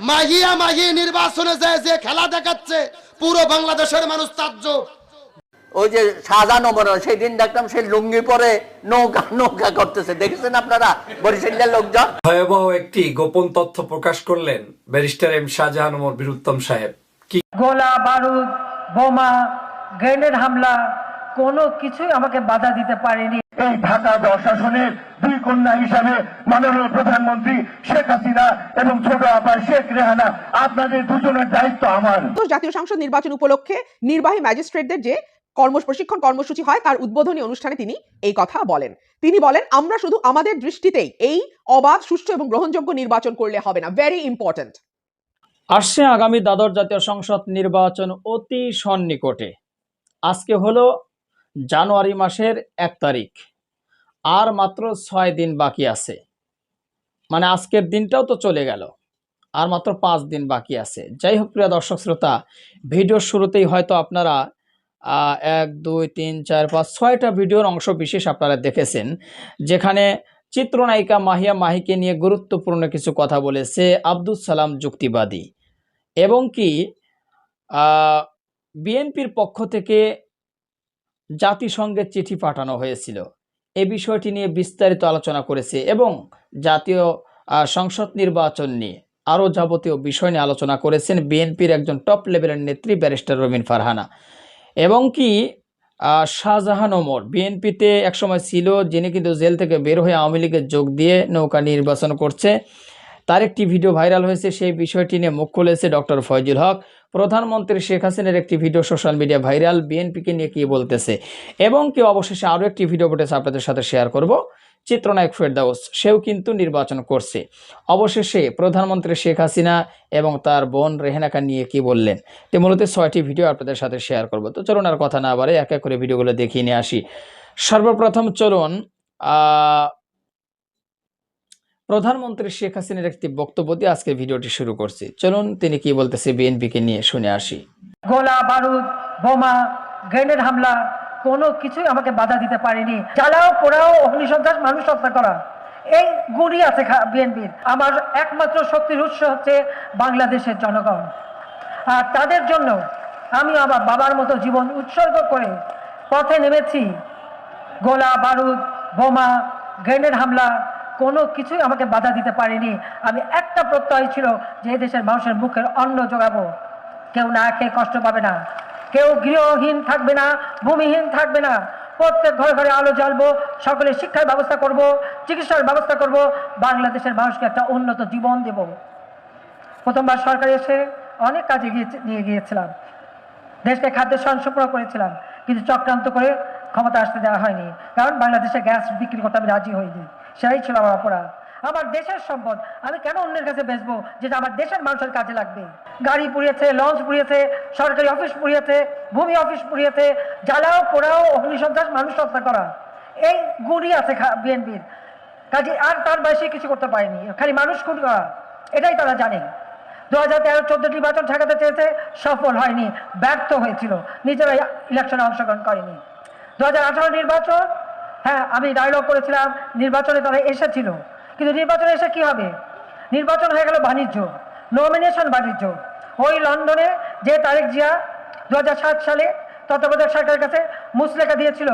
মাহিয়া মাহি নির্বাচনে যে যে খেলা দেখাচ্ছে পুরো বাংলাদেশের মানুষ তাজ্জব ওই যে শাহজাহান ওমর সেই দিন দেখলাম সেই লুঙ্গি পরে নৌকা নৌকা করতেছে। দেখেছেন আপনারা? বরিশালের লোকজন? ভয়াবহ একটি গোপন তথ্য প্রকাশ করলেন ব্যারিস্টার এম শাহজাহান ওমর বীরুত্তম সাহেব। কি গোলা বারুদ বোমা গ্রেনেড হামলা কোনো কিছুই আমাকে বাধা দিতে পারেনি। এই ঢাকা প্রশাসনের দুই কন্যা হিসাবে মাননীয় প্রধানমন্ত্রী শেখ হাসিনা এবং ছোট আপা শেখ রেহানা আপনাদের দুজনের দায়িত্ব আমার। জাতীয় সংসদ নির্বাচন উপলক্ষে নির্বাহী ম্যাজিস্ট্রেটদের যে কর্ম প্রশিক্ষণ কর্মসূচি হয় তার উদ্বোধনী অনুষ্ঠানে তিনি এই কথা বলেন। তিনি বলেন আমরা শুধু আমাদের দৃষ্টিতেই এই অবাধ সুষ্ঠু এবং গ্রহণযোগ্য নির্বাচন করলে হবে না। ভেরি ইম্পর্ট্যান্ট আসছে আগামী দ্বাদশ জাতীয় সংসদ নির্বাচন অতি সন্নিকটে। আজকে হলো জানুয়ারি মাসের এক তারিখ। আর মাত্র ছয় দিন বাকি আছে। মানে আজকের দিনটাও তো চলে গেল। আর মাত্র পাঁচ দিন বাকি আছে। যাই হোক, প্রিয় দর্শক শ্রোতা, ভিডিওর শুরুতেই হয়তো আপনারা এক, দুই, তিন, চার, পাঁচ, ছয়টা ভিডিওর অংশ বিশেষ আপনারা দেখেছেন, যেখানে চিত্রনায়িকা মাহিয়া মাহিকে নিয়ে গুরুত্বপূর্ণ কিছু কথা বলেছে আব্দুল সালাম যুক্তিবাদী। এবং কি বিএনপির পক্ষ থেকে জাতিসংঘের চিঠি পাঠানো হয়েছিল। এ বিষয়টি নিয়ে বিস্তারিত আলোচনা করেছে এবং জাতীয় সংসদ নির্বাচন নিয়ে আরও যাবতীয় বিষয় নিয়ে আলোচনা করেছেন বিএনপির একজন টপ লেভেলের নেত্রী ব্যারিস্টার রবিন ফারহানা। এবং কি শাহজাহান ওমর বিএনপিতে একসময় ছিল যিনি কিন্তু জেল থেকে বের হয়ে আওয়ামী লীগের যোগ দিয়ে নৌকা নির্বাচন করছে। তার একটি ভিডিও ভাইরাল হয়েছে, সেই বিষয়টি নিয়ে মুখ খুলেছে ডক্টর ফয়জুল হক, প্রধানমন্ত্রী শেখ হাসিনার একটি ভিডিও সোশ্যাল মিডিয়া ভাইরাল, বিএনপিকে নিয়ে কি বলতেছে এবং কেউ অবশেষে আরও একটি ভিডিও ফুটেছে আপনাদের সাথে শেয়ার করব। চিত্রনায়ক ফেরদাউস, সেও কিন্তু নির্বাচন করছে। অবশেষে প্রধানমন্ত্রী শেখ হাসিনা এবং তার বোন রেহেনাকা নিয়ে কি বললেন, তো মূলত ছয়টি ভিডিও আপনাদের সাথে শেয়ার করব। তো চলুন আর কথা না বাড়ে এক এক করে ভিডিওগুলো দেখিয়ে নিয়ে আসি। সর্বপ্রথম চলুন প্রধানমন্ত্রী শেখ হাসিনার একটি বক্তব্য দিয়ে আজকে ভিডিওটি শুরু করছি। চলুন, তিনি কি বলতেছে বিএনপিকে নিয়ে শুনে আসি। গোলা বারুদ, বোমা, গ্রেনেড হামলা, কোনো কিছুই আমাকে বাধা দিতে পারেনি। জ্বালাও, পোড়াও, অগ্নিসন্ত্রাস, মানুষ হত্যা করা, এই গুণই আছে বিএনপির। আমার একমাত্র শক্তির উৎস হচ্ছে বাংলাদেশের জনগণ। আর তাদের জন্য আমি আমার বাবার মতো জীবন উৎসর্গ করে পথে নেমেছি। গোলা বারুদ, বোমা, গ্রেনেড হামলা কোনো কিছুই আমাকে বাধা দিতে পারেনি। আমি একটা প্রত্যয় ছিল যে দেশের মানুষের মুখের অন্ন যোগাবো কেউ না খেয়ে কষ্ট পাবে না। কেউ গৃহহীন থাকবে না, ভূমিহীন থাকবে না। প্রত্যেক ঘরে ঘরে আলো জ্বালবো সকলে শিক্ষার ব্যবস্থা করব, চিকিৎসার ব্যবস্থা করব, বাংলাদেশের মানুষকে একটা উন্নত জীবন দেব। প্রথমবার সরকার এসে অনেক কাজে গিয়ে নিয়ে গিয়েছিলাম। দেশকে খাদ্য সংসরণ করেছিলাম, কিন্তু চক্রান্ত করে ক্ষমতা আসতে দেওয়া হয়নি। কারণ বাংলাদেশে গ্যাস বিক্রি করতে আমি রাজি হইনি। সেটাই ছিল আমার অপরাধ। আমার দেশের সম্পদ, আমি কেন অন্যের কাছে বেচবো, যেটা আমার দেশের মানুষের কাজে লাগবে? গাড়ি পুড়িয়েছে, লঞ্চ পুড়িয়েছে, সরকারি অফিস পুড়িয়েছে, ভূমি অফিস পুড়িয়েছে, জ্বালাও, পোড়াও, অগ্নিসন্ত্রাস, মানুষ হত্যা করা। এই গুণই আছে বিএনপির। কাজে আর তার বয়সে কিছু করতে পারেনি। খালি মানুষ খুন করা। এটাই তারা জানে। দু হাজার তেরো, চোদ্দ নির্বাচন ঠেকাতে চেয়েছে, সফল হয়নি, ব্যর্থ হয়েছিল। নিজেরাই ইলেকশনে অংশগ্রহণ করেনি। দু হাজার আঠারো নির্বাচন হ্যাঁ আমি ডায়লগ করেছিলাম, নির্বাচনে তারা এসেছিল। কিন্তু নির্বাচনে এসে কি হবে? নির্বাচন হয়ে গেল বাণিজ্য নমিনেশন বাণিজ্য। ওই লন্ডনে যে তারেক জিয়া দু হাজার সাত সালে তত্ত্বাবধায়ক সরকারের কাছে মুসলেখা দিয়েছিল,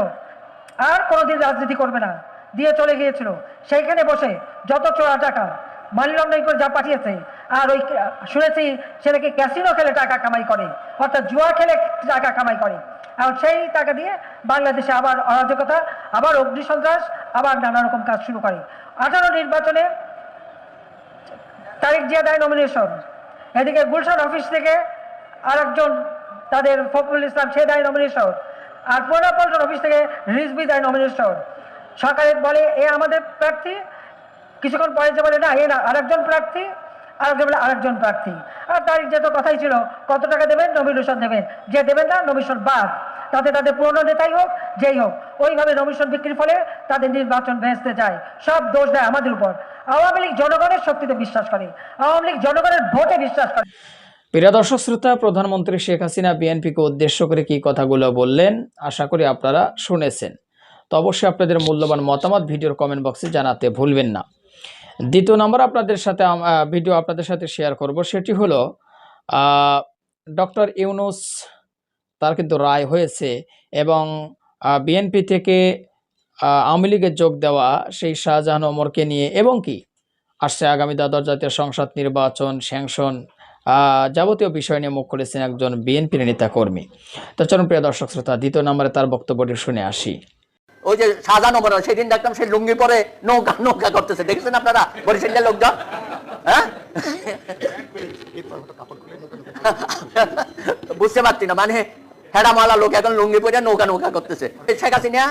আর কোনোদিন রাজনীতি করবে না, দিয়ে চলে গিয়েছিল। সেইখানে বসে যত চোরা টাকা মানি লন্ডন করে যা পাঠিয়েছে, আর ওই শুনেছি ছেলেকে ক্যাসিনো খেলে টাকা কামাই করে, অর্থাৎ জুয়া খেলে টাকা কামাই করে। আর সেই টাকা দিয়ে বাংলাদেশে আবার অরাজকতা, আবার অগ্নিসন্ত্রাস আবার নানা রকম কাজ শুরু করে। আঠারো নির্বাচনে তারিখ জিয়া দেয় নমিনেশন এদিকে গুলশান অফিস থেকে আরেকজন তাদের ফখরুল ইসলাম, সে দেয় নমিনেশন আর পল্টন অফিস থেকে রিজবি দেয় নমিনেশন সরকারের বলে, এ আমাদের প্রার্থী। কিছুক্ষণ পরে যে বলে, না, এ না, আরেকজন প্রার্থী আরেকজন বলে আরেকজন প্রার্থী। আর তারিখ যে তো কথাই ছিল, কত টাকা দেবেন? নমিনেশন দেবেন। যে দেবেন না নমিনেশন বাদ। তাতে তাদের পুরনো নেতাই হোক, যেই হোক, ওইভাবে নমিনেশন বিক্রির ফলে তাদের নির্বাচন ভেস্তে যায়। সব দোষ দেয় আমাদের উপর। আওয়ামী লীগ জনগণের শক্তিতে বিশ্বাস করে। আওয়ামী লীগ জনগণের ভোটে বিশ্বাস করে। প্রিয় দর্শক শ্রোতা, প্রধানমন্ত্রী শেখ হাসিনা বিএনপিকে উদ্দেশ্য করে কি কথাগুলো বললেন, আশা করি আপনারা শুনেছেন। তো অবশ্যই আপনাদের মূল্যবান মতামত ভিডিওর কমেন্ট বক্সে জানাতে ভুলবেন না। দ্বিতীয় নম্বর আপনাদের সাথে ভিডিও আপনাদের সাথে শেয়ার করব, সেটি হলো ডক্টর ইউনুস, তার কিন্তু রায় হয়েছে এবং বিএনপি থেকে আওয়ামী লীগে যোগ দেওয়া সেই শাহজাহান ওমরকে নিয়ে এবং কি? আসছে আগামী দ্বাদশ জাতীয় সংসদ নির্বাচন স্যাংশন যাবতীয় বিষয় নিয়ে মুখ খুলেছেন একজন বিএনপির নেতা কর্মী তো প্রিয় দর্শক শ্রোতা, দ্বিতীয় নম্বরে তার বক্তব্যটি শুনে আসি। ওই যে শাহজাহান ওমর সেদিন দেখলাম সেই লুঙ্গি পরে নৌকা নৌকা করতেছে। দেখছেন আপনারা? বরিশালের লোকজন? হ্যাঁ? বুঝতে পারছি না মানে হেডামালা লোক এখন লুঙ্গি পরে নৌকা নৌকা করতেছে। শেখ হাসিনা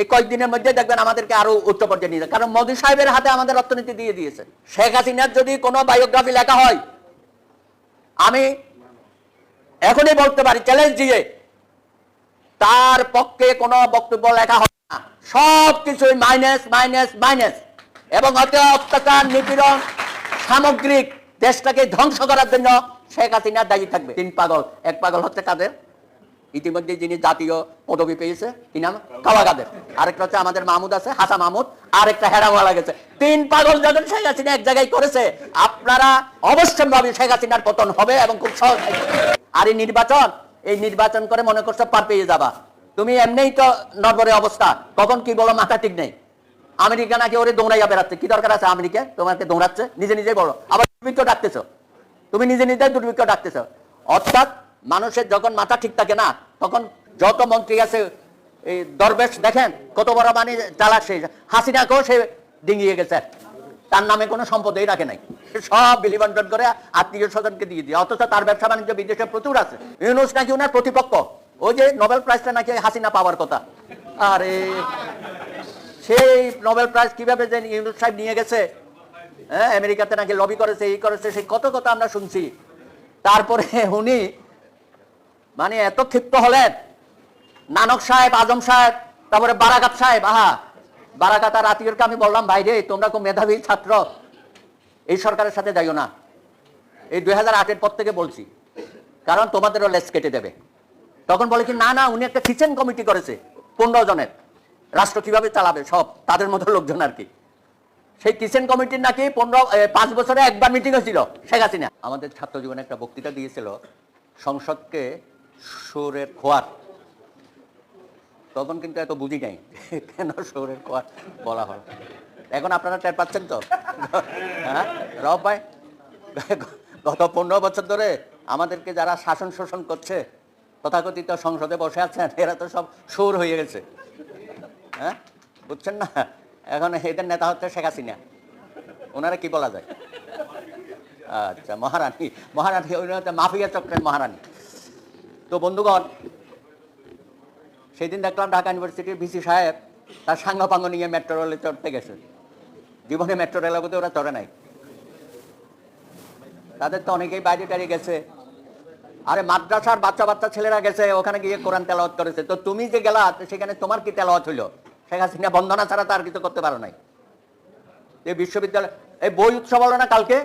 এই কয়েকদিনের মধ্যে দেখবেন আমাদেরকে আরও উচ্চ পর্যায়ে নিয়ে কারণ মোদী সাহেবের হাতে আমাদের অর্থনীতি দিয়ে দিয়েছে। শেখ হাসিনার যদি কোনো বায়োগ্রাফি লেখা হয়, আমি এখনই বলতে পারি চ্যালেঞ্জ দিয়ে, তার পক্ষে কোনো বক্তব্য লেখা সব কিছুই মাইনাস মাইনাস মাইনাস এবং হতে অত্যাচার, নিপীড়ন সামগ্রিক দেশটাকে ধ্বংস করার জন্য শেখ হাসিনা দায়ী থাকবে। তিন পাগল, এক পাগল হচ্ছে কাদের? ইতিমধ্যে যিনি জাতীয় পদবি পেয়েছে, কি নাম? কাওয়া কাদের। আরেকটা হচ্ছে আমাদের মাহমুদ আছে হাসা মাহমুদ। আরেকটা হেরামালা গেছে তিন পাগল যখন শেখ হাসিনা এক জায়গায় করেছে, আপনারা অবশ্যই ভাবে শেখ হাসিনার পতন হবে এবং খুব সহজ। আর এই নির্বাচন এই নির্বাচন করে মনে করছে পার পেয়ে যাবা। তুমি এমনিই তো নরবরে অবস্থা। কখন কি বলো, মাথা ঠিক নেই। আমেরিকা নাকি ওরে দৌড়াইয়া বেড়াচ্ছে। কি দরকার আছে আমেরিকা তোমাকে দৌড়াচ্ছে, নিজে নিজে বলো। আবার দুর্ভিক্ষ ডাকতেছো। তুমি নিজে নিজে দুর্ভিক্ষ ডাকতেছো। অর্থাৎ মানুষের যখন মাথা ঠিক থাকে না, তখন যত মন্ত্রী আছে এই দরবেশ, দেখেন কত বড় মানে চালাক সে হাসিনাকেও সে ডিঙিয়ে গেছে। তার নামে কোনো সম্পদই রাখে নাই। সব বিলি বন্টন করে আত্মীয় স্বজনকে দিয়ে দিয়ে। অথচ তার ব্যবসা বাণিজ্য বিদেশে প্রচুর আছে। ইউনুস নাকি ওনার প্রতিপক্ষ। ওই যে নোবেল প্রাইজটা নাকি হাসিনা পাওয়ার কথা। আরে, সেই নোবেল প্রাইজ কীভাবে যে ইউনুস সাহেব নিয়ে গেছে হ্যাঁ আমেরিকাতে নাকি লবি করেছে, এই করেছে, সেই কত কথা আমরা শুনছি। তারপরে উনি মানে এত ক্ষিপ্ত হলেন। নানক সাহেব, আজম সাহেব, তারপরে বারাকাত সাহেব, আহা, বারাকাত আর আতিয়রকে আমি বললাম, ভাই রে, তোমরা খুব মেধাবী ছাত্র। এই সরকারের সাথে যাইও না। এই দুই হাজার আটের পর থেকে বলছি, কারণ তোমাদেরও লেস কেটে দেবে। তখন বলে কি, না না, উনি একটা কিচেন কমিটি করেছে, পনেরো জনের। রাষ্ট্র কীভাবে চালাবে সব, তাদের মতো লোকজন আর কি। সেই কিচেন কমিটির নাকি পনেরো পাঁচ বছরে একবার মিটিং হয়েছিল, শেখ হাসিনা। আমাদের ছাত্র জীবনে একটা বক্তৃতা দিয়েছিল, সংসদকে সুরের খোয়ার। তখন কিন্তু এত বুঝি নাই, কেন সুরের খোয়ার বলা হয়। এখন আপনারা টের পাচ্ছেন তো? হ্যাঁ? রব ভাই, গত পনেরো বছর ধরে আমাদেরকে যারা শাসন শোষণ করছে তথাকথিত সংসদে বসে আছেন, এরা তো সব সুর হয়ে গেছে। হ্যাঁ? বুঝছেন না? এখন এদের নেতা হচ্ছে শেখ হাসিনা। ওনারা কি বলা যায়? আচ্ছা মহারানী। মহারানী হচ্ছে মাফিয়া চক্রের মহারানী। তো বন্ধুগণ, সেদিন দেখলাম ঢাকা ইউনিভার্সিটির ভিসি সাহেব তার সাঙ্গাপাঙ্গ নিয়ে মেট্রো রেলে চড়তে গেছে। জীবনে মেট্রো রেলে বোধহয় ওরা চড়ে নাই। তাদের তো অনেকেই বাইরে টাইরে গেছে। আরে মাদ্রাসার বাচ্চা বাচ্চা ছেলেরা গেছে, ওখানে গিয়ে কোরআন তেলাওয়াত করেছে। তো তুমি যে গেলা সেখানে তোমার কি তেলাওয়াত হইল? শেখ হাসিনা বন্দনা ছাড়া তার কিছু করতে পারো নাই। এই বিশ্ববিদ্যালয়, এই বই উৎসব হলো না কালকে?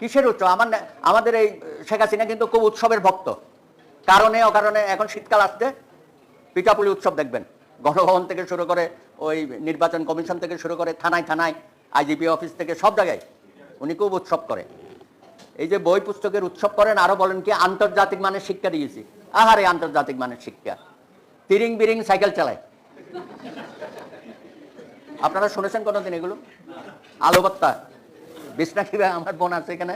কিসের উৎসব? আমার আমাদের এই শেখ হাসিনা কিন্তু খুব উৎসবের ভক্ত। কারণে অকারণে এখন শীতকাল আসছে। পিঠাপুলি উৎসব দেখবেন। গণভবন থেকে শুরু করে ওই নির্বাচন কমিশন থেকে শুরু করে থানায় থানায়, আইজিপি অফিস থেকে সব জায়গায়। উনি খুব উৎসব করে। এই যে বই পুস্তকের উৎসব করেন, আরও বলেন কি, আন্তর্জাতিক মানের শিক্ষা দিয়েছি। আহারে আন্তর্জাতিক মানের শিক্ষা। তিরিং বিরিং সাইকেল চালায়। আপনারা শুনেছেন কোনোদিন এগুলো? আলোবত্তা বিষ্ণাকি আমার বোন আছে এখানে।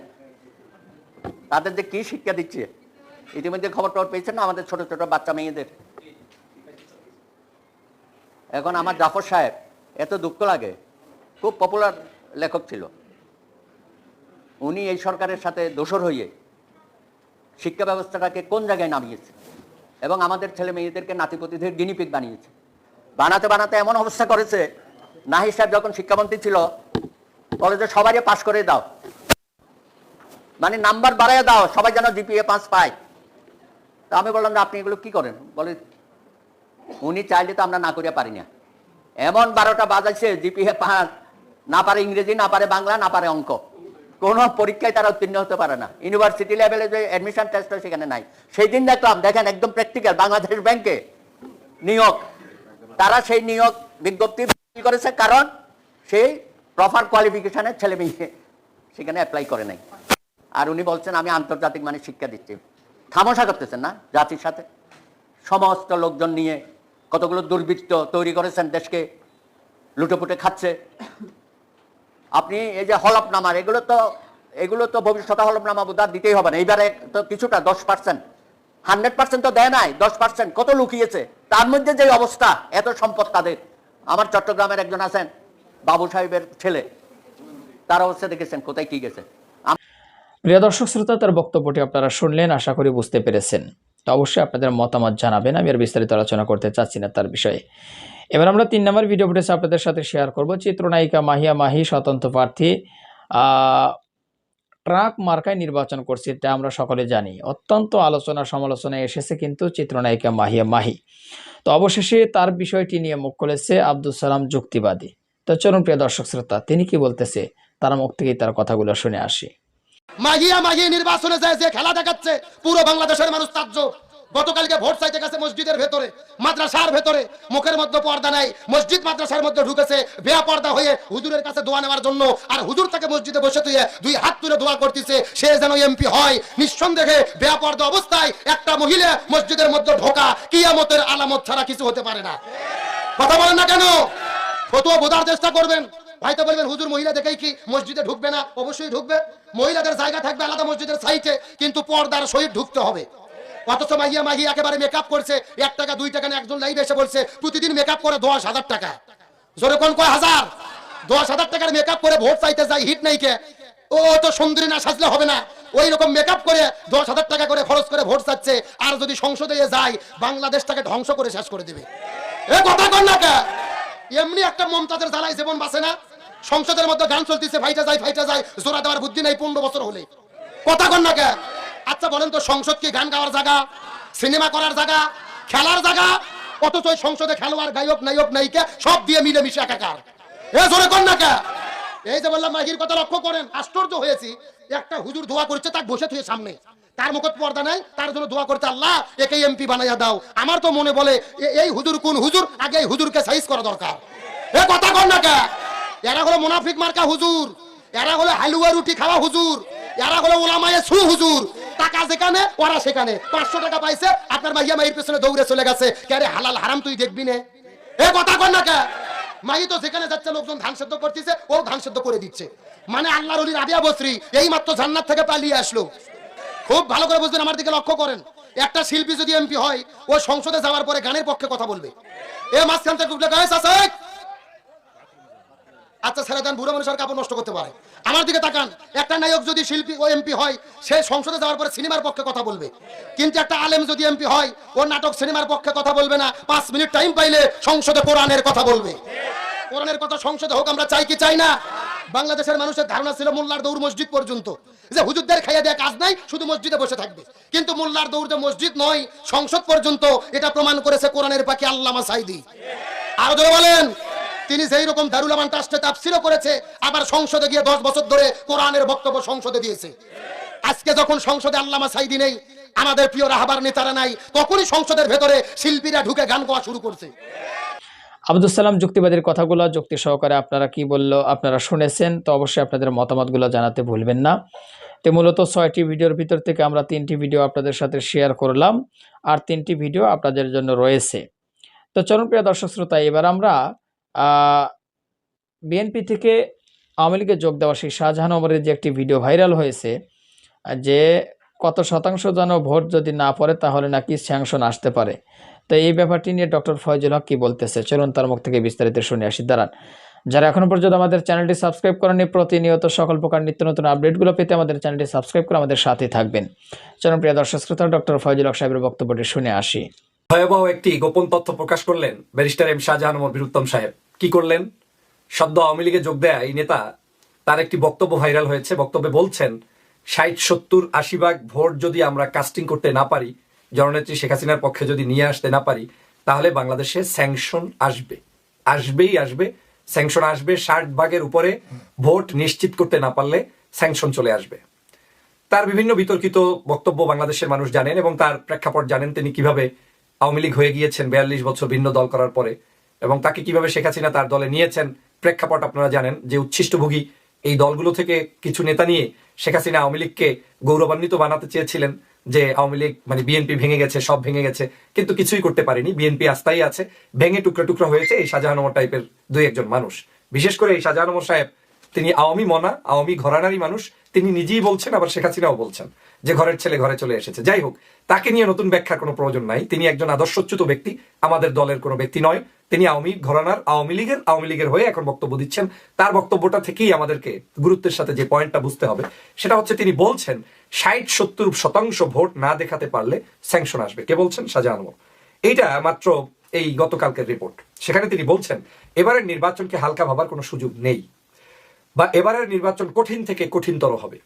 তাদের যে কি শিক্ষা দিচ্ছে? ইতিমধ্যে খবর টবর পেয়েছেন না আমাদের ছোট ছোট বাচ্চা মেয়েদের? এখন আমার জাফর সাহেব, এত দুঃখ লাগে। খুব পপুলার লেখক ছিল। উনি এই সরকারের সাথে দোসর হয়ে শিক্ষা ব্যবস্থাটাকে কোন জায়গায় নামিয়েছে? এবং আমাদের ছেলে মেয়েদেরকে নাতিপতিদের গিনিপিক বানিয়েছে। বানাতে বানাতে এমন অবস্থা করেছে নাহি সাহেব যখন শিক্ষামন্ত্রী ছিল যে সবাই পাশ করে দাও। মানে নাম্বার বাড়াইয়া দাও, সবাই যেন জিপিএ পাস পায়। তা আমি বললাম যে আপনি এগুলো কি করেন? বলে, উনি চাইলে তো আমরা না করিয়া পারি না। এমন বারোটা বাজাইছে জিপিএ পাস না পারে ইংরেজি, না পারে বাংলা, না পারে অঙ্ক। কোনো পরীক্ষায় তারা উত্তীর্ণ হতে পারে না। ইউনিভার্সিটি লেভেলে যে অ্যাডমিশন টেস্ট সেখানে নাই। সেই দিন দেখলাম, দেখেন একদম প্র্যাকটিক্যাল বাংলাদেশ ব্যাংকে নিয়োগ তারা সেই নিয়োগ বিজ্ঞপ্তি করেছে কারণ সেই প্রপার কোয়ালিফিকেশনের ছেলে মেয়ে সেখানে অ্যাপ্লাই করে নাই। আর উনি বলছেন, আমি আন্তর্জাতিক মানে শিক্ষা দিচ্ছি। থামসা করতেছেন না জাতির সাথে। সমস্ত লোকজন নিয়ে কতগুলো দুর্বৃত্ত তৈরি করেছেন দেশকে, লুটেপুটে খাচ্ছে। আপনি এই যে হলফনামার, এগুলো তো এগুলো তো ভবিষ্যতে হলফনামা বোধ দিতেই হবে না। এইবারে তো কিছুটা, দশ পার্সেন্ট হান্ড্রেড পার্সেন্ট তো দেয় নাই, দশ পার্সেন্ট কত লুকিয়েছে? তার মধ্যে যে অবস্থা, এত সম্পদ তাদের আমার চট্টগ্রামের একজন আছেন, বাবু সাহেবের ছেলে। তার অবস্থা দেখেছেন, কোথায় কি গেছে? প্রিয় দর্শক শ্রোতা, তার বক্তব্যটি আপনারা শুনলেন, আশা করি বুঝতে পেরেছেন। তো অবশ্যই আপনাদের মতামত জানাবেন। আমি আর বিস্তারিত আলোচনা করতে চাচ্ছি না তার বিষয়ে। এবার আমরা তিন নম্বর ভিডিও ফুটেজ আপনাদের সাথে শেয়ার করব। চিত্রনায়িকা মাহিয়া মাহি, স্বতন্ত্র প্রার্থী। ট্রাক মার্কায় নির্বাচন করছে, এটা আমরা সকলে জানি। অত্যন্ত আলোচনা সমালোচনায় এসেছে কিন্তু চিত্রনায়িকা মাহিয়া মাহি। তো অবশেষে তার বিষয়টি নিয়ে মুখ খুলেছে আব্দুল সালাম যুক্তিবাদী। তো চলুন প্রিয় দর্শক শ্রোতা, তিনি কি বলতেছে? তার মুখ থেকেই তার কথাগুলো শুনে আসি। মাগিয়া মাগিয়ে নির্বাচনে যায়, যে খেলা দেখাচ্ছে, পুরো বাংলাদেশের মানুষ তাজ্য। গতকালকে ভোট চাইতে গেছে মসজিদের ভেতরে, মাদ্রাসার ভেতরে। মুখের মধ্যে পর্দা নাই, মসজিদ মাদ্রাসার মধ্যে ঢুকেছে, বেয়া পর্দা হয়ে হুজুরের কাছে দোয়া নেওয়ার জন্য। আর হুজুর তাকে মসজিদে বসে তুই দুই হাত তুলে দোয়া করতেছে, সে যেন এমপি হয়। নিঃসন্দেহে বেয়া পর্দা অবস্থায় একটা মহিলা মসজিদের মধ্যে ঢোকা, কিয়ামতের আলামত ছাড়া কিছু হতে পারে না। কথা বলেন না কেন? কত বোঝার চেষ্টা করবেন। হয়তো বলবেন, হুজুর মহিলা দেখেই কি মসজিদে ঢুকবে না? অবশ্যই ঢুকবে। মহিলাদের জায়গা থাকবে আলাদা মসজিদের সাইটে, কিন্তু পর্দার সহিত ঢুকতে হবে। অথচ মাহিয়া মাহি একেবারে মেকআপ করছে, এক টাকা, দুই টাকা একজন লাইভ এসে বলছে, প্রতিদিন মেকআপ করে দশ হাজার টাকা। জোরে কোন কয় হাজার? দশ হাজার টাকার মেকআপ করে ভোট চাইতে যায় হিট নাই কে? ও তো সুন্দরী না, সাজলে হবে না। ওই রকম মেকআপ করে দশ হাজার টাকা করে খরচ করে ভোট চাচ্ছে, আর যদি সংসদে যায়, বাংলাদেশটাকে ধ্বংস করে শেষ করে দেবে। এ কথা কর না? এমনি একটা মমতাজের জ্বালায় জীবন বাঁচে না। সংসদের মধ্যে গান চলতেছে ফাইটা যায় ফাইটা যায়, জোড়া দেওয়ার বুদ্ধি নাই পনেরো বছর হলে। কথা কন না কে? আচ্ছা বলেন তো, সংসদ কি গান গাওয়ার জায়গা? সিনেমা করার জায়গা? খেলার জায়গা? অথচ সংসদে খেলোয়াড়, গায়ক, নায়ক, নায়িকা সব দিয়ে মিলে মিশে একাকার। এ জোরে কন না কে? এই যে বললাম, মাহির কথা লক্ষ্য করেন, আশ্চর্য হয়েছি। একটা হুজুর দোয়া করছে, তাকে বসে থুয়ে সামনে। তার মুখত পর্দা নাই, তার জন্য দোয়া করতে আল্লাহ, একে এমপি বানাইয়া দাও। আমার তো মনে বলে এই হুজুর কোন হুজুর? আগে এই হুজুরকে সাইজ করা দরকার। এ কথা কর না কে? এরা হলো মুনাফিক মার্কা হুজুর। এরা হলো হালুয়া রুটি খাওয়া হুজুর। এরা হলো ওলামায়ে সু হুজুর। টাকা যেখানে, ওরা সেখানে। পাঁচশো টাকা পাইছে, আপনার মাইয়া মাইয়ের পেছনে দৌড়ে চলে গেছে। কে হালাল হারাম তুই দেখবি নে? এ কথা কর না কে? মাই তো যেখানে যাচ্ছে, লোকজন ধান সেদ্ধ করতেছে, ও ধান সেদ্ধ করে দিচ্ছে। মানে আল্লাহর অলির আবিয়া বসরি এই মাত্র জান্নাত থেকে পালিয়ে আসলো। খুব ভালো করে বুঝবেন, আমার দিকে লক্ষ্য করেন। একটা শিল্পী যদি এমপি হয়, ও সংসদে যাওয়ার পরে গানের পক্ষে কথা বলবে। এ মাঝখান থেকে আচ্ছা ছেড়ে দেন, বুড়ো মানুষের কাপড় নষ্ট করতে পারে। আমার দিকে তাকান, একটা নায়ক যদি শিল্পী ও এমপি হয়, সে সংসদে যাওয়ার পরে সিনেমার পক্ষে কথা বলবে। কিন্তু একটা আলেম যদি এমপি হয়, ও নাটক সিনেমার পক্ষে কথা বলবে না, পাঁচ মিনিট টাইম পাইলে সংসদে কোরআনের কথা বলবে। কোরআনের কথা সংসদে হোক, আমরা চাই কি চাই না? বাংলাদেশের মানুষের ধারণা ছিল মোল্লার দৌড় মসজিদ পর্যন্ত। যে হুজুরদের খাইয়া দেওয়া কাজ নাই, শুধু মসজিদে বসে থাকবে। কিন্তু মোল্লার দৌড় যে মসজিদ নয়, সংসদ পর্যন্ত, এটা প্রমাণ করেছে কোরআনের পাখি আল্লামা সাইদি। আরও ধরে বলেন। তিনি যেই রকম দারুল আমান ট্রাস্টে তাফসিরও করেছে, আবার সংসদে গিয়ে দশ বছর ধরে কোরআনের বক্তব্য সংসদে দিয়েছে। আজকে যখন সংসদে আল্লামা সাইদি নেই, আমাদের প্রিয় রাহাবার নেতারা নাই, তখনই সংসদের ভেতরে শিল্পীরা ঢুকে গান গাওয়া শুরু করছে। আব্দুল সালাম, যুক্তিবাদীর কথাগুলো, যুক্তি সহকারে আপনারা কি বলল, আপনারা শুনেছেন, তো অবশ্যই আপনাদের মতামতগুলো জানাতে ভুলবেন না। তো মূলত ছয়টি ভিডিওর ভিতর থেকে আমরা তিনটি ভিডিও আপনাদের সাথে শেয়ার করলাম, আর তিনটি ভিডিও আপনাদের জন্য রয়েছে। তো চলুন প্রিয় দর্শক শ্রোতা, এবার আমরা বিএনপি থেকে আওয়ামী লীগে যোগ দেওয়া সেই শাহজাহান ওমরের যে একটি ভিডিও ভাইরাল হয়েছে, যে কত শতাংশ যেন ভোট যদি না পড়ে তাহলে নাকি স্যাংশন আসতে পারে। তো এই ব্যাপারটি নিয়ে ডক্টর ফয়জুল হক কি বলতেছে চলুন তার মুখ থেকে বিস্তারিত শুনে আসি। দাঁড়ান। যারা এখনও পর্যন্ত আমাদের চ্যানেলটি সাবস্ক্রাইব করেনি প্রতিনিয়ত সকল প্রকার নিত্য নতুন আপডেটগুলো পেতে আমাদের চ্যানেলটি সাবস্ক্রাইব করে আমাদের সাথে থাকবেন। চলুন প্রিয় দর্শক শ্রোতা, ডক্টর ফয়জুল হক সাহেবের বক্তব্যটি শুনে আসি। ভয়াবহ একটি গোপন তথ্য প্রকাশ করলেন ব্যারিস্টার এম শাহজাহান ওমর বীরুত্তম সাহেব। কি করলেন? সদ্য আওয়ামী লীগে যোগ দেয়া এই নেতা, তার একটি বক্তব্য ভাইরাল হয়েছে। বক্তব্যে বলছেন, ষাট, সত্তর, আশি ভাগ ভোট যদি আমরা কাস্টিং করতে না পারি, জননেত্রী শেখ হাসিনার পক্ষে যদি নিয়ে আসতে না পারি, তাহলে বাংলাদেশে স্যাংশন আসবে। আসবেই আসবে। স্যাংশন আসবে ষাট ভাগের উপরে ভোট নিশ্চিত করতে না পারলে স্যাংশন চলে আসবে। তার বিভিন্ন বিতর্কিত বক্তব্য বাংলাদেশের মানুষ জানেন এবং তার প্রেক্ষাপট জানেন তিনি কীভাবে আওয়ামী লীগ হয়ে গিয়েছেন বিয়াল্লিশ বছর ভিন্ন দল করার পরে এবং তাকে কীভাবে শেখ হাসিনা তার দলে নিয়েছেন প্রেক্ষাপট আপনারা জানেন যে উচ্ছিষ্টভোগী এই দলগুলো থেকে কিছু নেতা নিয়ে শেখ হাসিনা আওয়ামী লীগকে গৌরবান্বিত বানাতে চেয়েছিলেন যে আওয়ামী লীগ মানে বিএনপি ভেঙে গেছে, সব ভেঙে গেছে, কিন্তু কিছুই করতে পারেনি। বিএনপি আস্থাই আছে, ভেঙে টুকরা টুকরা হয়েছে এই শাহজাহান ওমর টাইপের দুই একজন মানুষ। বিশেষ করে এই শাহজাহান ওমর সাহেব, তিনি আওয়ামী মনা, আওয়ামী ঘরানারই মানুষ, তিনি নিজেই বলছেন, আবার শেখ হাসিনাও বলছেন। যে ঘরের ছেলে ঘরে চলে এসেছে। যাই হোক, তাকে নিয়ে নতুন ব্যাখ্যার কোনো প্রয়োজন নাই। তিনি একজন আদর্শচ্যুত ব্যক্তি, আমাদের দলের কোনো ব্যক্তি নয়। তিনি আওয়ামী ঘরানার, আওয়ামী লীগের আওয়ামী লীগের হয়ে এখন বক্তব্য দিচ্ছেন। তার বক্তব্যটা থেকেই আমাদেরকে গুরুত্বের সাথে যে পয়েন্টটা বুঝতে হবে, সেটা হচ্ছে তিনি বলছেন, ষাট সত্তর শতাংশ ভোট না দেখাতে পারলে স্যাংশন আসবে। কে বলছেন? শাহজাহান। এইটা মাত্র এই গতকালকের রিপোর্ট। সেখানে তিনি বলছেন, এবারের নির্বাচনকে হালকা ভাবার কোনো সুযোগ নেই। বা এবারের নির্বাচন কঠিন থেকে কঠিনতর হবে।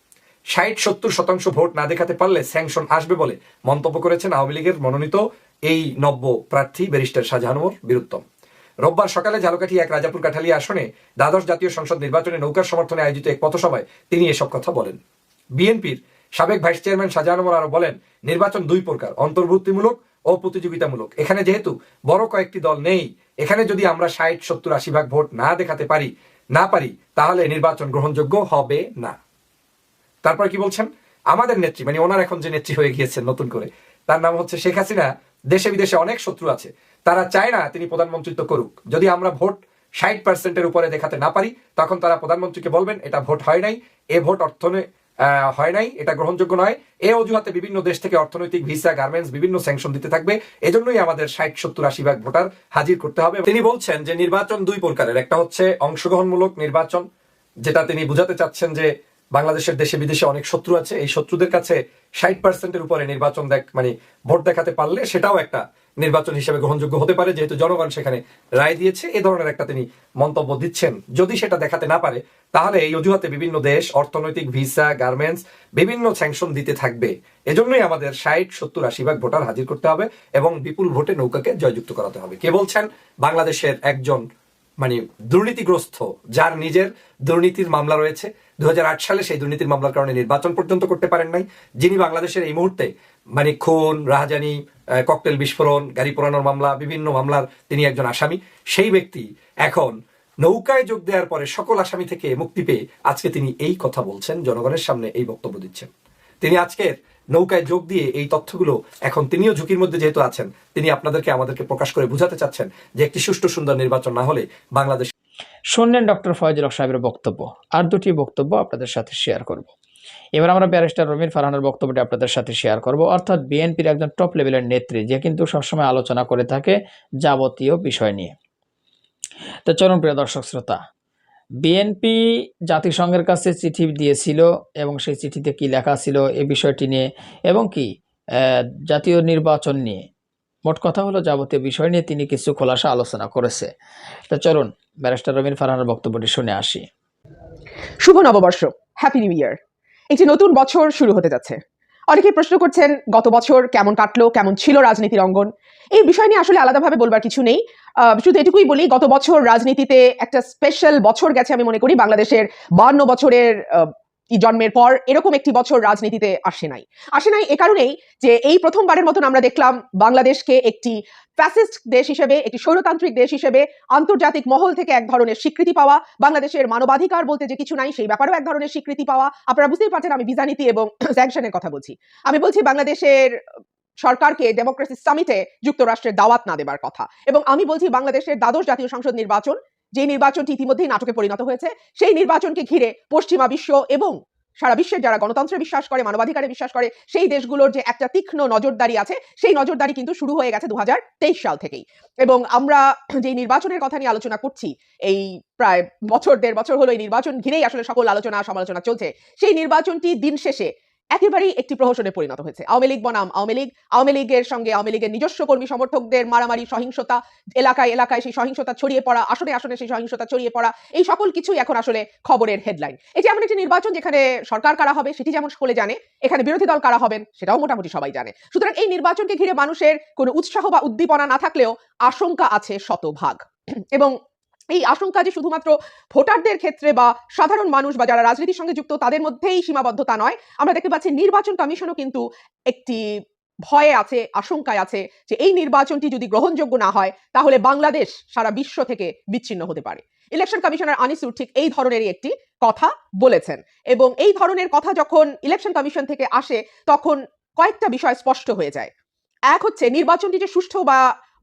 ষাট, সত্তর শতাংশ ভোট না দেখাতে পারলে স্যাংশন আসবে বলে মন্তব্য করেছেন আওয়ামী লীগের মনোনীত এই নব্য প্রার্থী ব্যারিস্টার শাহজাহানুর বীরুত্তম রোববার সকালে ঝালকাঠি এক রাজাপুর কাঠালিয়া আসনে দ্বাদশ জাতীয় সংসদ নির্বাচনে নৌকার সমর্থনে আয়োজিত এক পথসভায় তিনি এসব কথা বলেন। বিএনপির সাবেক ভাইস চেয়ারম্যান শাহজাহানুর আরও বলেন, নির্বাচন দুই প্রকার, অন্তর্ভুক্তিমূলক ও প্রতিযোগিতামূলক। এখানে যেহেতু বড় কয়েকটি দল নেই, এখানে যদি আমরা ষাট, সত্তর, আশি ভাগ ভোট না দেখাতে পারি, না পারি, তাহলে নির্বাচন গ্রহণযোগ্য হবে না। তারপর কি বলছেন? আমাদের নেত্রী মানে ওনার এখন যে নেত্রী হয়ে গিয়েছেন নতুন করে, তার নাম হচ্ছে শেখ হাসিনা। দেশে বিদেশে অনেক শত্রু আছে। তারা চায় না তিনি প্রধানমন্ত্রিত্ব করুক। যদি আমরা ভোট ষাট পার্সেন্টের উপরে দেখাতে না পারি, তখন তারা প্রধানমন্ত্রীকে বলবেন, এটা ভোট হয় নাই। এ ভোট অর্থনে হয় নাই। এটা গ্রহণযোগ্য নয়। এ অজুহাতে বিভিন্ন দেশ থেকে অর্থনৈতিক ভিসা, গার্মেন্টস বিভিন্ন স্যাংশন দিতে থাকবে। এজন্যই আমাদের ষাট সত্তর আশি ভাগ ভোটার হাজির করতে হবে। তিনি বলছেন যে নির্বাচন দুই প্রকারের। একটা হচ্ছে অংশগ্রহণমূলক নির্বাচন, যেটা তিনি বুঝাতে চাচ্ছেন যে বাংলাদেশের দেশে, বিদেশে অনেক শত্রু আছে। এই শত্রুদের কাছে ষাট পার্সেন্টের উপরে নির্বাচন দেখ মানে ভোট দেখাতে পারলে সেটাও একটা নির্বাচন হিসেবে গ্রহণযোগ্য হতে পারে। যেহেতু জনগণ সেখানে রায় দিয়েছে, এ ধরনের একটা তিনি মন্তব্য দিচ্ছেন। যদি সেটা দেখাতে না পারে, তাহলে এই অজুহাতে বিভিন্ন দেশ, অর্থনৈতিক ভিসা, গার্মেন্টস, বিভিন্ন স্যাংশন দিতে থাকবে। এজন্যই আমাদের ষাট, সত্তর, আশি ভাগ ভোটার হাজির করতে হবে এবং বিপুল ভোটে নৌকাকে জয়যুক্ত করাতে হবে। কে বলছেন? বাংলাদেশের একজন মানে দুর্নীতিগ্রস্ত, যার নিজের দুর্নীতির মামলা রয়েছে। দু সালে সেই দুর্নীতির মামলার কারণে নির্বাচন পর্যন্ত করতে পারেন নাই। যিনি বাংলাদেশের এই মুহূর্তে মানে খুন, রাহাজানি ককটেল বিস্ফোরণ, গাড়ি পোড়ানোর মামলা, বিভিন্ন মামলার তিনি একজন আসামি। সেই ব্যক্তি এখন নৌকায় যোগ দেওয়ার পরে সকল আসামি থেকে মুক্তি পেয়ে আজকে তিনি এই কথা বলছেন, জনগণের সামনে এই বক্তব্য দিচ্ছেন। তিনি আজকের নৌকায় যোগ দিয়ে এই তথ্যগুলো এখন তিনিও ঝুঁকির মধ্যে যেহেতু আছেন, তিনি আপনাদেরকে আমাদেরকে প্রকাশ করে বুঝাতে চাচ্ছেন যে একটি সুষ্ঠু সুন্দর নির্বাচন না হলে বাংলাদেশ শুনলেন ডক্টর ফয়জুল হক সাহেবের বক্তব্য। আর দুটি বক্তব্য আপনাদের সাথে শেয়ার করব। এবার আমরা ব্যারিস্টার রমির ফারহানের বক্তব্যটি আপনাদের সাথে শেয়ার করব। অর্থাৎ বিএনপির একজন টপ লেভেলের নেত্রী, যে কিন্তু সবসময় আলোচনা করে থাকে যাবতীয় বিষয় নিয়ে। তো চলুন প্রিয় দর্শক শ্রোতা বিএনপি জাতিসংঘের কাছে চিঠি দিয়েছিল এবং সেই চিঠিতে কি লেখা ছিল এ বিষয়টি নিয়ে এবং কি জাতীয় নির্বাচন নিয়ে। মোট কথা হলো যাবতীয় বিষয় নিয়ে তিনি কিছু খোলাসা আলোচনা করেছে। তা চলুন, ব্যারিস্টার রবিন ফারহানের বক্তব্যটি শুনে আসি। শুভ নববর্ষ হ্যাপি নিউ ইয়ার একটি নতুন বছর শুরু হতে যাচ্ছে। অনেকেই প্রশ্ন করছেন, গত বছর কেমন কাটলো? কেমন ছিল রাজনীতির অঙ্গন? এই বিষয় নিয়ে আসলে আলাদাভাবে বলবার কিছু নেই। শুধু এটুকুই বলি, গত বছর রাজনীতিতে একটা স্পেশাল বছর গেছে আমি মনে করি, বাংলাদেশের বান্ন বছরের জন্মের পর এরকম একটি বছর রাজনীতিতে আসে নাই। আসে নাই এ কারণেই যে এই প্রথমবারের মতন আমরা দেখলাম বাংলাদেশকে একটি ফ্যাসিস্ট দেশ হিসেবে, একটি স্বৈরতান্ত্রিক দেশ হিসেবে আন্তর্জাতিক মহল থেকে এক ধরনের স্বীকৃতি পাওয়া, বাংলাদেশের মানবাধিকার বলতে যে কিছু নাই সেই ব্যাপারেও এক ধরনের স্বীকৃতি পাওয়া, আপনারা বুঝতেই পারছেন আমি ভিসা নীতি এবং স্যাংশনের কথা বলছি। আমি বলছি বাংলাদেশের সরকারকে ডেমোক্রেসি সামিটে যুক্তরাষ্ট্রের দাওয়াত না দেবার কথা। এবং আমি বলছি বাংলাদেশের দ্বাদশ জাতীয় সংসদ নির্বাচন যে নির্বাচনটি ইতিমধ্যেই নাটকে পরিণত হয়েছে, সেই নির্বাচনকে ঘিরে পশ্চিমা বিশ্ব এবং সারা বিশ্বের যারা গণতন্ত্রে বিশ্বাস করে, মানবাধিকারে বিশ্বাস করে, সেই দেশগুলোর যে একটা তীক্ষ্ণ নজরদারি আছে, সেই নজরদারি কিন্তু শুরু হয়ে গেছে দু হাজার তেইশ সাল থেকেই। এবং আমরা যে নির্বাচনের কথা নিয়ে আলোচনা করছি, এই প্রায় বছর, দেড় বছর হলো এই নির্বাচন ঘিরেই আসলে সকল আলোচনা সমালোচনা চলছে। সেই নির্বাচনটি দিন শেষে একেবারেই একটি প্রহসনে পরিণত হয়েছে। আওয়ামী লীগ বনাম, আওয়ামী লীগ, আওয়ামী লীগের সঙ্গে আওয়ামী লীগের নিজস্ব কর্মী সমর্থকদের মারামারি, সহিংসতা, এলাকায় এলাকায় সেই সহিংসতা ছড়িয়ে পড়া, আসনে আসনে সেই সহিংসতা ছড়িয়ে পড়া, এই সকল কিছুই এখন আসলে খবরের হেডলাইন। এটি এমন একটি নির্বাচন যেখানে সরকার কারা হবে সেটি যেমন সকলে জানে, এখানে বিরোধী দল কারা হবেন সেটাও মোটামুটি সবাই জানে। সুতরাং এই নির্বাচনকে ঘিরে মানুষের কোনো উৎসাহ বা উদ্দীপনা না থাকলেও আশঙ্কা আছে শতভাগ। এবং এই আশঙ্কা যে শুধুমাত্র ভোটারদের ক্ষেত্রে বা সাধারণ মানুষ বা যারা রাজনীতির সঙ্গে যুক্ত, তাদের মধ্যেই সীমাবদ্ধতা নয়। আমরা দেখতে পাচ্ছি নির্বাচন কমিশনও কিন্তু একটি ভয়ে আছে, আশঙ্কায় আছে যে এই নির্বাচনটি যদি গ্রহণযোগ্য না হয়, তাহলে বাংলাদেশ সারা বিশ্ব থেকে বিচ্ছিন্ন হতে পারে। ইলেকশন কমিশনার আনিসুর ঠিক এই ধরনেরই একটি কথা বলেছেন এবং এই ধরনের কথা যখন ইলেকশন কমিশন থেকে আসে, তখন কয়েকটা বিষয় স্পষ্ট হয়ে যায়। এক হচ্ছে নির্বাচনটি যে সুষ্ঠু বা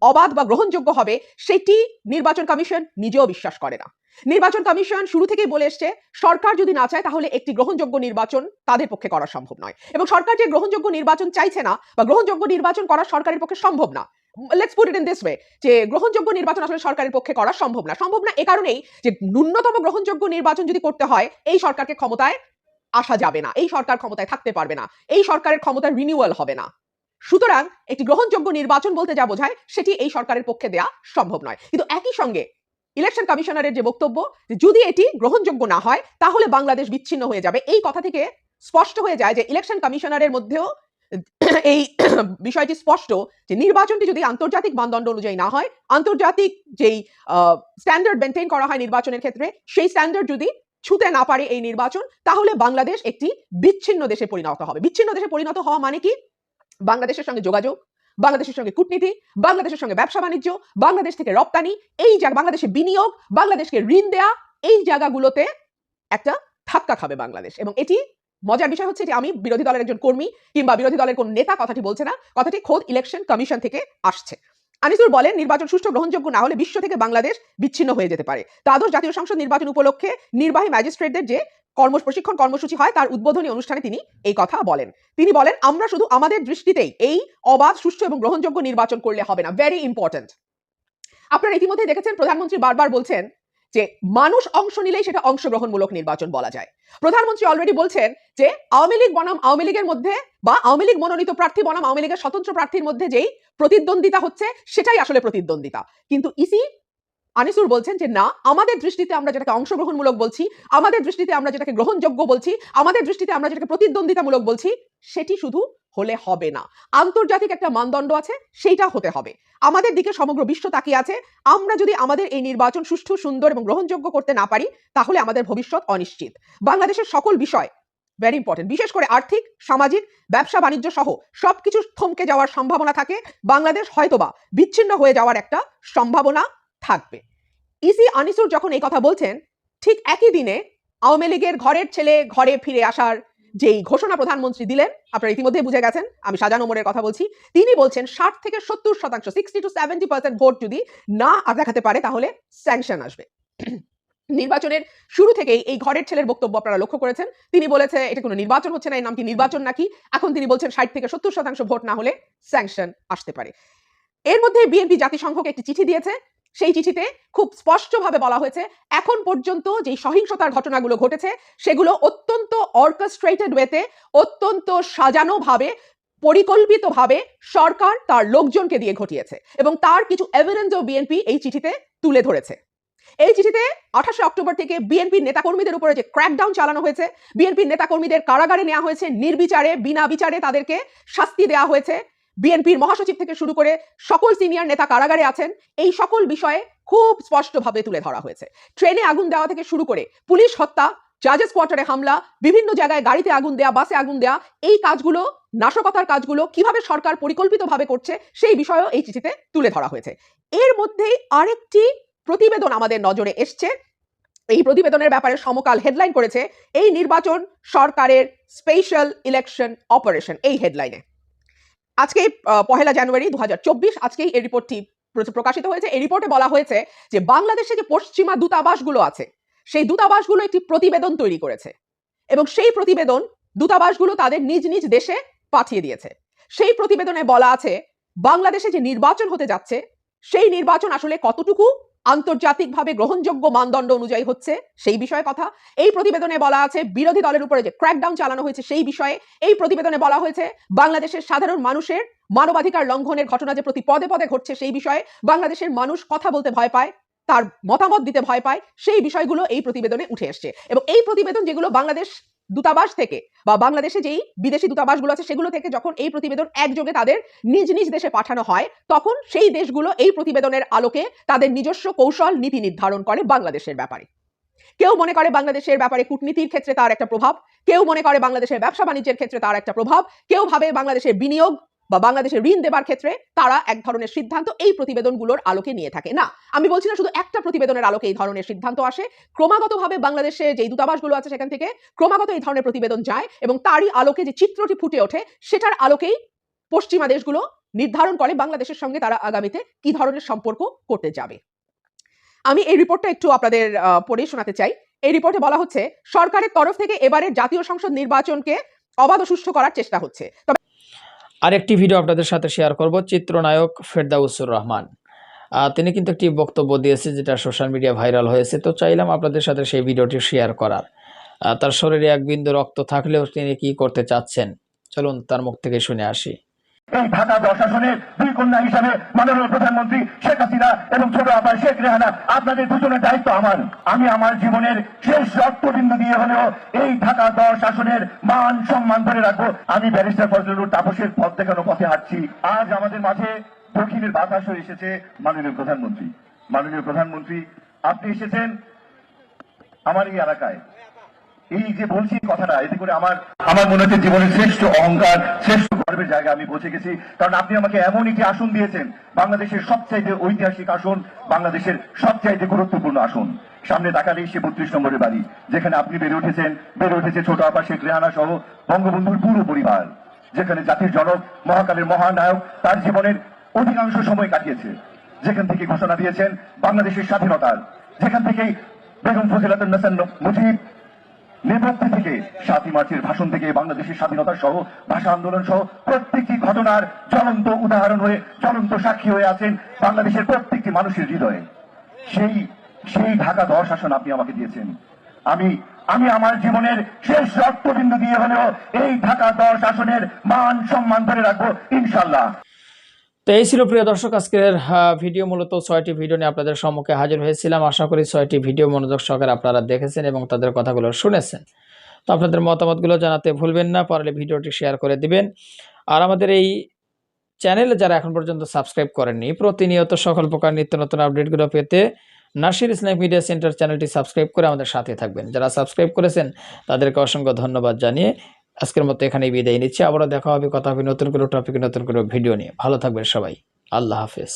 অবাধ বা গ্রহণযোগ্য হবে, সেটি নির্বাচন কমিশন নিজেও বিশ্বাস করে না। নির্বাচন কমিশন শুরু থেকেই বলে এসছে, সরকার যদি না চায় তাহলে একটি গ্রহণযোগ্য নির্বাচন তাদের পক্ষে করা সম্ভব নয়। এবং সরকার যে গ্রহণযোগ্য নির্বাচন চাইছে না, বা গ্রহণযোগ্য নির্বাচন করা সরকারের পক্ষে সম্ভব না let's put it in this way যে গ্রহণযোগ্য নির্বাচন আসলে সরকারের পক্ষে করা সম্ভব না। সম্ভব না এ কারণেই যে ন্যূনতম গ্রহণযোগ্য নির্বাচন যদি করতে হয়, এই সরকারকে ক্ষমতায় আসা যাবে না, এই সরকার ক্ষমতায় থাকতে পারবে না, এই সরকারের ক্ষমতা রিনিউয়াল হবে না। সুতরাং একটি গ্রহণযোগ্য নির্বাচন বলতে যা বোঝায়, সেটি এই সরকারের পক্ষে দেয়া সম্ভব নয়। কিন্তু একই সঙ্গে ইলেকশন কমিশনারের যে বক্তব্য যদি এটি গ্রহণযোগ্য না হয়, তাহলে বাংলাদেশ বিচ্ছিন্ন হয়ে যাবে। এই কথা থেকে স্পষ্ট হয়ে যায় যে ইলেকশন কমিশনারের মধ্যেও, এই বিষয়টি স্পষ্ট যে নির্বাচনটি যদি আন্তর্জাতিক মানদণ্ড অনুযায়ী না হয়, আন্তর্জাতিক যেই স্ট্যান্ডার্ড মেনটেন করা হয় নির্বাচনের ক্ষেত্রে, সেই স্ট্যান্ডার্ড যদি ছুতে না পারে এই নির্বাচন, তাহলে বাংলাদেশ একটি বিচ্ছিন্ন দেশে পরিণত হবে। বিচ্ছিন্ন দেশে পরিণত হওয়া মানে কি? বাংলাদেশের সঙ্গে যোগাযোগ, বাংলাদেশের সঙ্গে কূটনীতি, বাংলাদেশের সঙ্গে ব্যবসা বাণিজ্য, বাংলাদেশ থেকে রপ্তানি, এই জায়গা, বাংলাদেশে বিনিয়োগ, বাংলাদেশকে ঋণ দেয়া, এই জায়গাগুলোতে একটা ধাক্কা খাবে বাংলাদেশ। এবং এটি মজার বিষয় হচ্ছে যে আমি বিরোধী দলের একজন কর্মী কিংবা বিরোধী দলের কোন নেতা কথাটি বলছে না, কথাটি খোদ ইলেকশন কমিশন থেকে আসছে। আনিসুর বলেন, নির্বাচন সুষ্ঠু, গ্রহণযোগ্য না হলে বিশ্ব থেকে বাংলাদেশ বিচ্ছিন্ন হয়ে যেতে পারে। দ্বাদশ জাতীয় সংসদ নির্বাচন উপলক্ষে নির্বাহী ম্যাজিস্ট্রেটদের যে কর্ম প্রশিক্ষণ কর্মসূচি হয়, তার উদ্বোধনী অনুষ্ঠানে তিনি এই কথা বলেন। তিনি বলেন, আমরা শুধু আমাদের দৃষ্টিতেই এই অবাধ, সুষ্ঠু এবং গ্রহণযোগ্য নির্বাচন করলে হবে না। ভেরি ইম্পর্ট্যান্ট আপনারা ইতিমধ্যে দেখেছেন, প্রধানমন্ত্রী বারবার বলছেন যে, মানুষ অংশ নিলেই সেটা অংশগ্রহণমূলক নির্বাচন বলা যায়। প্রধানমন্ত্রী অলরেডি বলছেন যে, আওয়ামী লীগ বনাম আওয়ামী লীগের মধ্যে বা আওয়ামী লীগ মনোনীত প্রার্থী বনাম আওয়ামী লীগের স্বতন্ত্র প্রার্থীর মধ্যে যেই প্রতিদ্বন্দ্বিতা হচ্ছে, সেটাই আসলে প্রতিদ্বন্দ্বিতা। কিন্তু ইসি আনিসুর বলছেন যে, না, আমাদের দৃষ্টিতে আমরা যেটাকে অংশগ্রহণমূলক বলছি, আমাদের দৃষ্টিতে আমরা যেটাকে গ্রহণযোগ্য বলছি, আমাদের দৃষ্টিতে আমরা যেটাকে প্রতিদ্বন্দ্বিতামূলক বলছি, সেটি শুধু হলে হবে না। আন্তর্জাতিক একটা মানদণ্ড আছে, সেইটা হতে হবে। আমাদের দিকে সমগ্র বিশ্ব তাকিয়ে আছে। আমরা যদি আমাদের এই নির্বাচন সুষ্ঠু, সুন্দর এবং গ্রহণযোগ্য করতে না পারি, তাহলে আমাদের ভবিষ্যৎ অনিশ্চিত। বাংলাদেশের সকল বিষয় ভেরি ইম্পর্টেন্ট বিশেষ করে আর্থিক, সামাজিক, ব্যবসা, বাণিজ্য সহ সবকিছু থমকে যাওয়ার সম্ভাবনা থাকে। বাংলাদেশ হয়তোবা বিচ্ছিন্ন হয়ে যাওয়ার একটা সম্ভাবনা থাকবে। ইসি আনিসুর যখন এই কথা বলছেন, ঠিক একই দিনে আওয়ামী লীগের ঘরের ছেলে ঘরে ফিরে আসার যেই ঘোষণা প্রধানমন্ত্রী দিলেন, আপনারা ইতিমধ্যে বুঝে গেছেন, আমি সাজান ওমরের কথা বলছি, তিনি বলছেন ষাট থেকে সত্তর শতাংশ sixty to seventy percent vote যদি না দেখাতে পারে, তাহলে স্যাংশন আসবে। নির্বাচনের শুরু থেকেই এই ঘরের ছেলের বক্তব্য আপনারা লক্ষ্য করেছেন, তিনি বলেছে, এটা কোনো নির্বাচন হচ্ছে না এই নামটি নির্বাচন নাকি? এখন তিনি বলছেন ষাট থেকে সত্তর শতাংশ ভোট না হলে স্যাংশন আসতে পারে। এর মধ্যে বিএনপি জাতিসংঘকে একটি চিঠি দিয়েছে সেই চিঠিতে খুব স্পষ্টভাবে বলা হয়েছে, এখন পর্যন্ত যে সহিংসতার ঘটনাগুলো ঘটেছে, সেগুলো অত্যন্ত অর্কেস্ট্রেটেড ওয়েতে অত্যন্ত সাজানোভাবে পরিকল্পিতভাবে সরকার তার লোকজনকে দিয়ে ঘটিয়েছে এবং তার কিছু এভিডেন্সও বিএনপি এই চিঠিতে তুলে ধরেছে। এই চিঠিতে আঠাশে অক্টোবর থেকে বিএনপির নেতাকর্মীদের উপরে যে ক্র্যাকডাউন চালানো হয়েছে বিএনপির নেতাকর্মীদের কারাগারে নেওয়া হয়েছে, নির্বিচারে, বিনা বিচারে তাদেরকে শাস্তি দেওয়া হয়েছে বিএনপির মহাসচিব থেকে শুরু করে সকল সিনিয়র নেতা কারাগারে আছেন। এই সকল বিষয়ে খুব স্পষ্টভাবে তুলে ধরা হয়েছে। ট্রেনে আগুন দেওয়া থেকে শুরু করে পুলিশ হত্যা, জাজেস কোয়ার্টারে হামলা, বিভিন্ন জায়গায় গাড়িতে আগুন দেয়া, বাসে আগুন দেয়া, এই কাজগুলো, নাশকতার কাজগুলো কীভাবে সরকার পরিকল্পিতভাবে করছে সেই বিষয়েও এই চিঠিতে তুলে ধরা হয়েছে। এর মধ্যেই আরেকটি প্রতিবেদন আমাদের নজরে এসছে। এই প্রতিবেদনের ব্যাপারে সমকাল হেডলাইন করেছে, এই নির্বাচন সরকারের স্পেশাল ইলেকশন অপারেশন এই হেডলাইনে আজকে পহেলা জানুয়ারি দু আজকেই এই রিপোর্টটি প্রকাশিত হয়েছে। এই রিপোর্টে বলা হয়েছে যে, বাংলাদেশে যে পশ্চিমা দূতাবাসগুলো আছে, সেই দূতাবাসগুলো একটি প্রতিবেদন তৈরি করেছে এবং সেই প্রতিবেদন দূতাবাসগুলো তাদের নিজ নিজ দেশে পাঠিয়ে দিয়েছে। সেই প্রতিবেদনে বলা আছে, বাংলাদেশে যে নির্বাচন হতে যাচ্ছে, সেই নির্বাচন আসলে কতটুকু আন্তর্জাতিকভাবে গ্রহণযোগ্য মানদণ্ড অনুযায়ী হচ্ছে সেই বিষয়ে কথা। এই প্রতিবেদনে বলা আছে, বিরোধী দলের উপরে যে ক্র্যাকডাউন চালানো হয়েছে সেই বিষয়ে। এই প্রতিবেদনে বলা হয়েছে, বাংলাদেশের সাধারণ মানুষের মানবাধিকার লঙ্ঘনের ঘটনা যে প্রতি পদে পদে ঘটছে সেই বিষয়ে বাংলাদেশের মানুষ কথা বলতে ভয় পায়, তার মতামত দিতে ভয় পায়, সেই বিষয়গুলো এই প্রতিবেদনে উঠে এসছে। এবং এই প্রতিবেদন যেগুলো বাংলাদেশ দূতাবাস থেকে বা বাংলাদেশে যেই বিদেশি দূতাবাসগুলো আছে সেগুলো থেকে যখন এই প্রতিবেদন একযোগে তাদের নিজ নিজ দেশে পাঠানো হয়, তখন সেই দেশগুলো এই প্রতিবেদনের আলোকে তাদের নিজস্ব কৌশল নীতি নির্ধারণ করে বাংলাদেশের ব্যাপারে। কেউ মনে করে বাংলাদেশের ব্যাপারে কূটনীতির ক্ষেত্রে তার একটা প্রভাব, কেউ মনে করে বাংলাদেশের ব্যবসা বাণিজ্যের ক্ষেত্রে তার একটা প্রভাব, কেউ ভাবে বাংলাদেশের বিনিয়োগ বা বাংলাদেশে ঋণ দেবার ক্ষেত্রে তারা এক ধরনের সিদ্ধান্ত এই প্রতিবেদনগুলোর আলোকে নিয়ে থাকে। না, আমি বলছি না শুধু একটা প্রতিবেদনের আলোকে এই ধরনের সিদ্ধান্ত আসে। ক্রমাগতভাবে বাংলাদেশে যে দূতাবাসগুলো আছে সেখান থেকে ক্রমাগত এই ধরনের প্রতিবেদন যায় এবং তারই আলোকে যে চিত্রটি ফুটে ওঠে সেটার আলোকেই পশ্চিমা দেশগুলো নির্ধারণ করে বাংলাদেশের সঙ্গে তারা আগামীতে কি ধরনের সম্পর্ক করতে যাবে। আমি এই রিপোর্টটা একটু আপনাদের পড়ে শোনাতে চাই। এই রিপোর্টে বলা হচ্ছে, সরকারের তরফ থেকে এবারের জাতীয় সংসদ নির্বাচনকে অবাধ সুষ্ঠু করার চেষ্টা হচ্ছে। তবে আরেকটি ভিডিও আপনাদের সাথে শেয়ার করব, চিত্রনায়ক ফেরদাউসুর রহমান। তিনি কিন্তু একটি বক্তব্য দিয়েছে যেটা সোশ্যাল মিডিয়া ভাইরাল হয়েছে, তো চাইলাম আপনাদের সাথে সেই ভিডিওটি শেয়ার করার। তার শরীরে এক বিন্দু রক্ত থাকলেও তিনি কি করতে চাচ্ছেন? চলুন তার মুখ থেকে শুনে আসি। এই ঢাকা প্রশাসনের দুই কন্যা হিসাবে মাননীয় প্রধানমন্ত্রী শেখ হাসিনা এবং ছোট আপা শেখ রেহানা, আপনাদের দুজনের দায়িত্ব আমার। আমি আমার জীবনের শেষ রক্তবিন্দু দিয়ে হলেও এই ঢাকা দশ আসনের মান সম্মান ধরে রাখব। আমি ব্যারিস্টার ফজলুর তাপসের পথ দেখানো পথে হাঁটছি। আজ আমাদের মাঝে দক্ষিণের বাতাস হয়ে এসেছে মাননীয় প্রধানমন্ত্রী। মাননীয় প্রধানমন্ত্রী, আপনি এসেছেন আমার এই এলাকায়। এই যে বলছি কথাটা, এতে করে আমার আমার মনে হচ্ছে জীবনের শ্রেষ্ঠ অহংকার, শ্রেষ্ঠ গর্বের জায়গা আমি পৌঁছে গেছি। কারণ আপনি আমাকে এমন একটি আসন দিয়েছেন, বাংলাদেশের সবচাইতে ঐতিহাসিক আসন, বাংলাদেশের সবচাইতে গুরুত্বপূর্ণ আসন। সামনে তাকালেই সে বত্রিশ নম্বরের বাড়ি, যেখানে আপনি বেড়ে উঠেছেন, বেড়ে উঠেছে ছোট আপা শেখ রেহানা সহ বঙ্গবন্ধুর পুরো পরিবার, যেখানে জাতির জনক, মহাকালের মহানায়ক তার জীবনের অধিকাংশ সময় কাটিয়েছে। যেখান থেকে ঘোষণা দিয়েছেন বাংলাদেশের স্বাধীনতার। যেখান থেকেই বেগম ফজিলাতুল নেসান মুজিব নেপথ্য থেকে সাতই মার্চের ভাষণ থেকে বাংলাদেশের স্বাধীনতা সহ ভাষা আন্দোলন সহ প্রত্যেকটি ঘটনার জ্বলন্ত উদাহরণ হয়ে, জ্বলন্ত সাক্ষী হয়ে আছেন বাংলাদেশের প্রত্যেকটি মানুষের হৃদয়ে। সেই সেই ঢাকা দশ আসন আপনি আমাকে দিয়েছেন। আমি আমি আমার জীবনের শেষ রক্তবিন্দু দিয়ে হলেও এই ঢাকা দশ আসনের মান সম্মান ধরে রাখব, ইনশাল্লাহ। তো এই ছিল প্রিয় দর্শক, আজকের ভিডিও মূলত ছয়টি ভিডিও নিয়ে আপনাদের সম্মুখে হাজির হয়েছিলাম। আশা করি ছয়টি ভিডিও মনোযোগ সহকারে আপনারা দেখেছেন এবং তাদের কথাগুলো শুনেছেন। তো আপনাদের মতামতগুলো জানাতে ভুলবেন না পারলে ভিডিওটি শেয়ার করে দিবেন। আর আমাদের এই চ্যানেলে যারা এখন পর্যন্ত সাবস্ক্রাইব করেননি, প্রতিনিয়ত সকল প্রকার নিত্য নতুন আপডেটগুলো পেতে নাসির ইসলাম মিডিয়া সেন্টার চ্যানেলটি সাবস্ক্রাইব করে আমাদের সাথে থাকবেন। যারা সাবস্ক্রাইব করেছেন, তাদেরকে অসংখ্য ধন্যবাদ জানিয়ে আজকের মতো এখানেই বিদায় নিচ্ছি। আবারও দেখা হবে কথা হবে নতুন কোনো টপিকে নতুন কোনো ভিডিও নিয়ে। ভালো থাকবেন সবাই। আল্লাহ হাফেজ।